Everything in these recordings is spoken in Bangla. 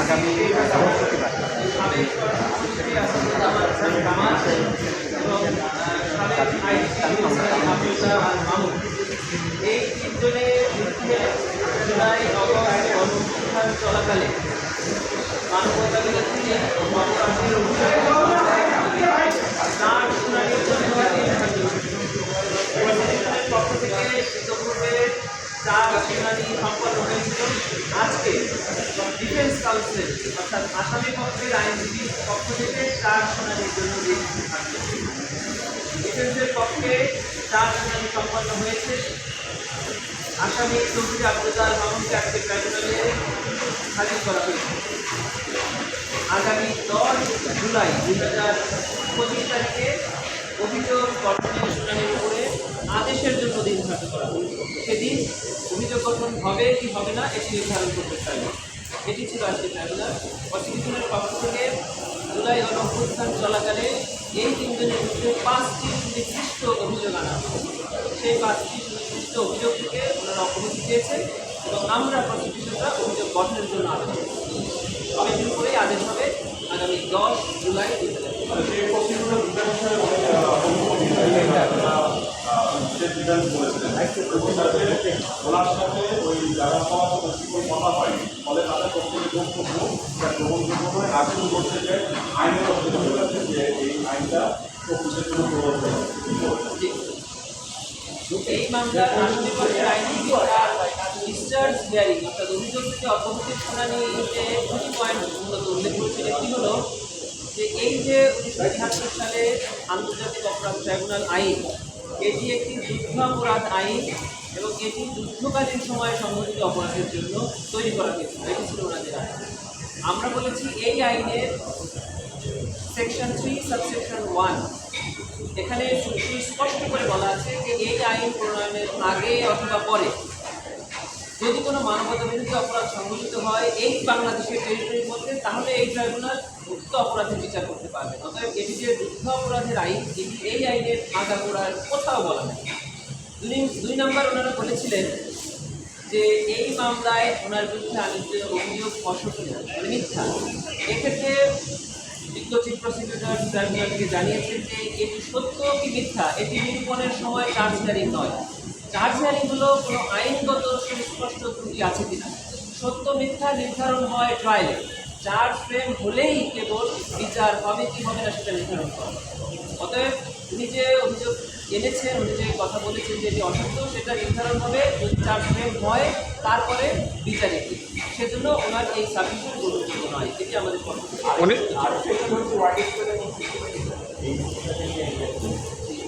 আগামী বৃহস্পতিবার। এই বিরুদ্ধে জুলাই অগস্ট গণঅভ্যুত্থান চলাকালে মানবতা বিরোধী তার শুনানির জন্য প্রশাসনের পক্ষ থেকে ইতিপূর্বে চার শুনানি সম্পন্ন হয়েছিল আজকে ডিফেন্স কাউন্সিল অর্থাৎ আসামি পক্ষের আইনজীবীর পক্ষ থেকে চার শুনানির জন্য দিন থাকবে। ডিফেন্সের পক্ষে চার শুনানি সম্পন্ন হয়েছে। আসামি চৌধুরী আব্দুল্লাহ মামুনকে আজকে ট্রাইব্যুনালে হাজির করা হয়েছে। আগামী দশ জুলাই দুই হাজার পঁচিশ তারিখে অভিযোগ গঠনের শুনানির উপরে আদেশের জন্য দিন ধার্য করা হয়েছে সেদিন অভিযোগ গঠন হবে কি হবে না, এটি নির্ধারণ করতে চাইবে। এটি ছিল আজকে ট্রাইব্যুনাল প্রসিকিউশনের পক্ষ থেকে জুলাই গণঅভ্যুত্থান চলাকালে এই তিনজনের বিরুদ্ধে পাঁচটি সুনির্দিষ্ট অভিযোগ আনা সেই পাঁচটি সুনির্দিষ্ট অভিযোগ থেকে ওনারা অপমতি চেয়েছে এবং আমরা প্রসিকিউশনরা অভিযোগ গঠনের জন্য আদেশ করেছি। উপরেই আদেশ হবে আগামী দশ জুলাই। দুই হাজার পঁচিশ। ওনার সাথে ওই যারা কোনো কথা হয়নি ফলে তাদের পক্ষে বক্তব্য গ্রহণযোগ্য নয় আবেদন করতে যে আইনের হয়ে গেছে যে এই আইনটা প্রকৃতির জন্য প্রবর্তন এই মামলার আসামি পক্ষের আইনজীবী তার ডিসচার্জ হিয়ারিং অর্থাৎ অভিযোগ থেকে অব্যাহতির শুনানিতে দুটি পয়েন্ট মূলত উল্লেখ করেছেন। একটি হলো যে এই যে উনিশশো তিয়াত্তর সালে আন্তর্জাতিক অপরাধ ট্রাইব্যুনাল আইন এটি একটি যুদ্ধাপরাধ আইন এবং এটি যুদ্ধকালীন সময়ে সংঘটিত অপরাধের জন্য তৈরি করা হয়েছিল। এটি ছিল ওনাদের আইন। আমরা বলেছি এই আইনের সেকশন থ্রি, সাবসেকশন ওয়ান, এখানে সুস্পষ্ট করে বলা আছে যে এই আইন প্রণয়নের আগে অথবা পরে যদি কোনো মানবতা অপরাধ সংঘটিত হয় এই বাংলাদেশের টেরিটরির মধ্যে, তাহলে এই ট্রাইব্যুনাল উক্ত অপরাধের বিচার করতে পারবে। অতএব এটি যে যুদ্ধ অপরাধের আইন, এটি এই আইনের আগাগোড়ার কোথাও বলা নেই। দুই দুই নম্বর ওনারা বলেছিলেন যে এই মামলায় ওনার বিরুদ্ধে আনিত অভিযোগ অসত্য মানে মিথ্যা। এক্ষেত্রে বিজ্ঞ চিফ প্রসিকিউটর ট্রাইব্যুনালকে জানিয়েছেন যে এটি সত্য কি মিথ্যা? এটি নিরূপণের সময় চার্জ হিয়ারিং নয়। চার্জ হিয়ারিং হলো কোনো আইনগত সুস্পষ্ট ত্রুটি আছে কিনা। সত্য, মিথ্যা নির্ধারণ হয় ট্রায়ালে চার্জ ফ্রেম হলেই কেবল বিচার হবে কি হবে না সেটা নির্ধারণ করা অতএব উনি যে অভিযোগ এনেছেন উনি যে কথা বলেছেন যে এটি অসত্য সেটা নির্ধারণ হবে যদি চার্জ ফ্রেম হয় তারপরে বিচারে। কি সেজন্য ওনার এই সাবমিশন গুরুত্বপূর্ণ নয় এটি আমাদের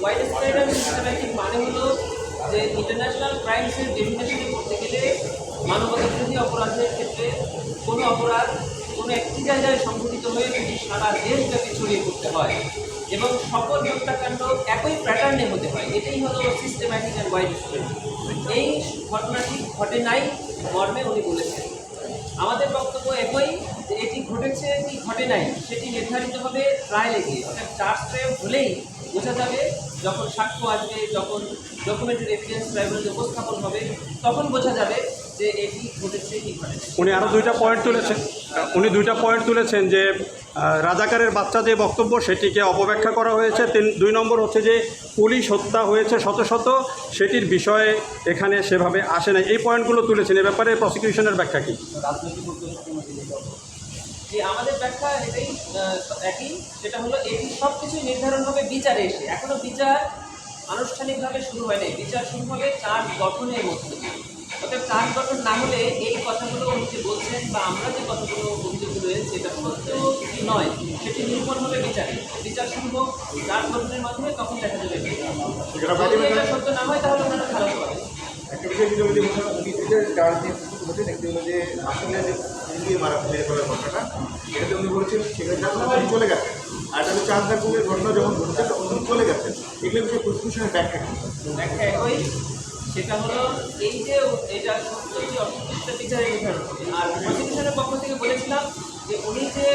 ওয়াইড স্প্রেড সিস্টেম্যাটিক মানে হলো যে ইন্টারন্যাশনাল ক্রাইমসের ডেফিনেশনে করতে গেলে মানবতা বিরোধী অপরাধের ক্ষেত্রে কোনো অপরাধ কোনো একটি জায়গায় সংঘটিত হয়ে যদি সারা দেশব্যাপী ছড়িয়ে পড়তে হয় এবং সকল হত্যাকাণ্ড একই প্যাটার্নে হতে হয়, এটাই হলো সিস্টেম্যাটিক অ্যান্ড ওয়াইড এই ঘটনাটি ঘটে নাই মর্মে উনি বলেছেন আমাদের বক্তব্য একই যে এটি ঘটেছে কি ঘটে নাই, সেটি নির্ধারিত হবে ট্রায়ালে গিয়ে অর্থাৎ চার্জ ফ্রেম হলেই বোঝা যাবে যখন সাক্ষ্য আসবে, যখন ডকুমেন্টের এভিডেন্স ট্রাইব্যুনালে উপস্থাপন হবে, তখন বোঝা যাবে যে এটি। উনি আরও দুইটা পয়েন্ট তুলেছেন। উনি দুইটা পয়েন্ট তুলেছেন যে রাজাকারের বাচ্চা যে বক্তব্য সেটিকে অপব্যাখ্যা করা হয়েছে। তিন, দুই নম্বর হচ্ছে যে, পুলিশ হত্যা হয়েছে শত শত, সেটির বিষয়ে এখানে সেভাবে আসে না এই পয়েন্টগুলো তুলেছেন। এ ব্যাপারে প্রসিকিউশনের ব্যাখ্যা কী? আমাদের ব্যাখ্যা এটাই একই। সেটা হলো এটি সব কিছুই নির্ধারণ হবে বিচারে এসে। এখনও বিচার আনুষ্ঠানিকভাবে শুরু হয় নাই। বিচার শুরু হবে চার্জ গঠনের মধ্যে। অর্থাৎ চার্জ গঠন না হলে এই কথাগুলো উনি যে বলছেন বা আমরা যে কথাগুলো অভিযোগগুলো রয়েছে এটা সত্য নয় সেটি নিরূপণ হবে বিচারে। বিচার হোক চার্জ গঠনের মাধ্যমে তখন দেখা যাবে। যদি এটা সত্য না হয় তাহলে ওনারা খারাপ করে একটা বিষয় যেটা বলি চার্জ দিয়ে প্রস্তুত দেখতে হলো যে আসলে যে দিয়ে মারা ঘটনাটা এটাতে উনি বলেছেন সেখানে যখন চলে গেছেন আর এটা হচ্ছে চাঁদ ঘটনা যখন ঘটেছে তখন উনি চলে গেছেন এগুলো বিষয়ে প্রস্তুষণের ব্যাখ্যা ব্যাখ্যা সেটা হলো এই যে এটা সত্য যে অসন্তুষ্ট বিচারে। হবে আর প্রসিকিউশনের পক্ষ থেকে বলেছিলাম যে উনি যে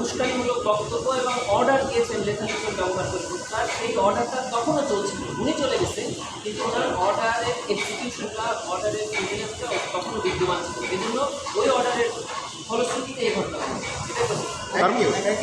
উস্কানিমূলক বক্তব্য এবং অর্ডার দিয়েছেন লেখালেখি ব্যবহার করে হত্যার সেই অর্ডারটা তখনও চলছিল উনি চলে গেছেন কিন্তু ওনার অর্ডারের এক্সিকিউশনটা অর্ডারের ইভিডেন্সটা তখনও বিদ্যমান ছিল। এই জন্য ওই অর্ডারের ফলশ্রুতি একই একই আমরা যেখানে